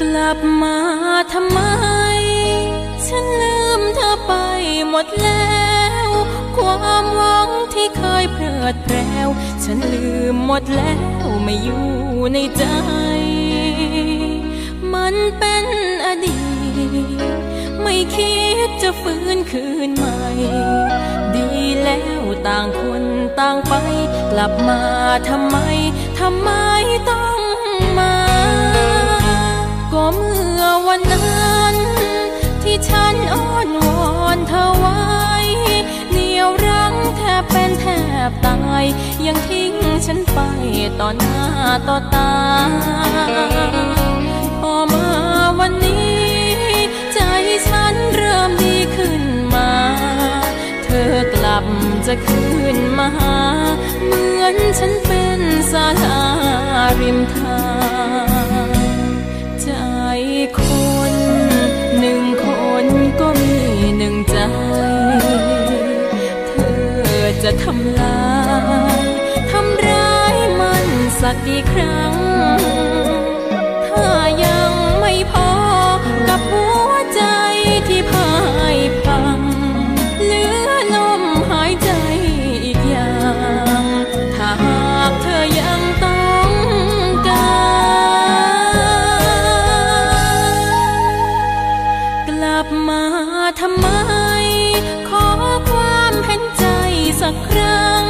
กลับมาทำไม ฉันลืมเธอไปหมดแล้ว ความหวังที่เคยเพลิดเพลวฉันลืมหมดแล้วไม่อยู่ในใจ มันเป็นอดีต ไม่คิดจะฟื้นคืนใหม่ ดีแล้วต่างคนต่างไป กลับมาทำไม ทำไมต้องมา ยังทิ้งฉันไปต่อหน้าต่อตา พอมาวันนี้ ใจฉันเริ่มดีขึ้นมา เธอกลับจะคืนมาหา เหมือนฉันเป็นสาลาริมทาง มันสักกี่ครั้ง ถ้ายังไม่พอกับหัวใจที่พ่ายพังเหลือลมหายใจอีกอย่าง ถ้าหากเธอยังต้องการ กลับมาทำไม ขอความเห็นใจสักครั้ง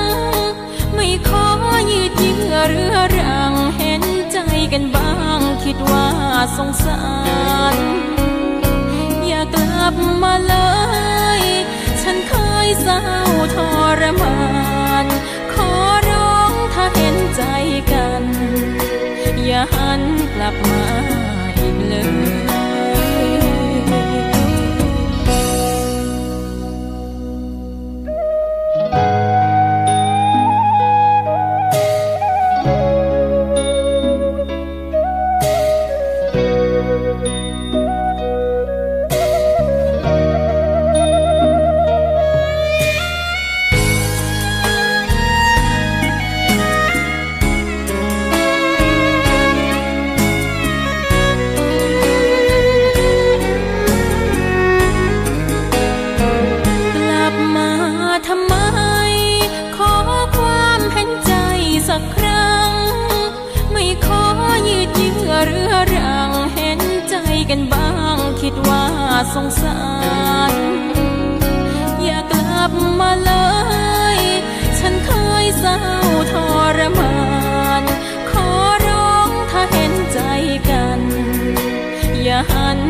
กันบ้างคิดว่าสงสาร อย่ากลับมาเลย ฉันเคยเศร้าทรมาน ขอร้องถ้าเห็นใจกัน อย่าหันกลับมา ทำไม ขอความเห็นใจสักครั้ง ไม่ขอยืดเยื้อเรื้อรัง เห็นใจกันบ้าง คิดว่าสงสาร อย่ากลับมาเลย ฉันเคยเศร้าทรมาน ขอร้องถ้าเห็นใจกัน อย่าหัน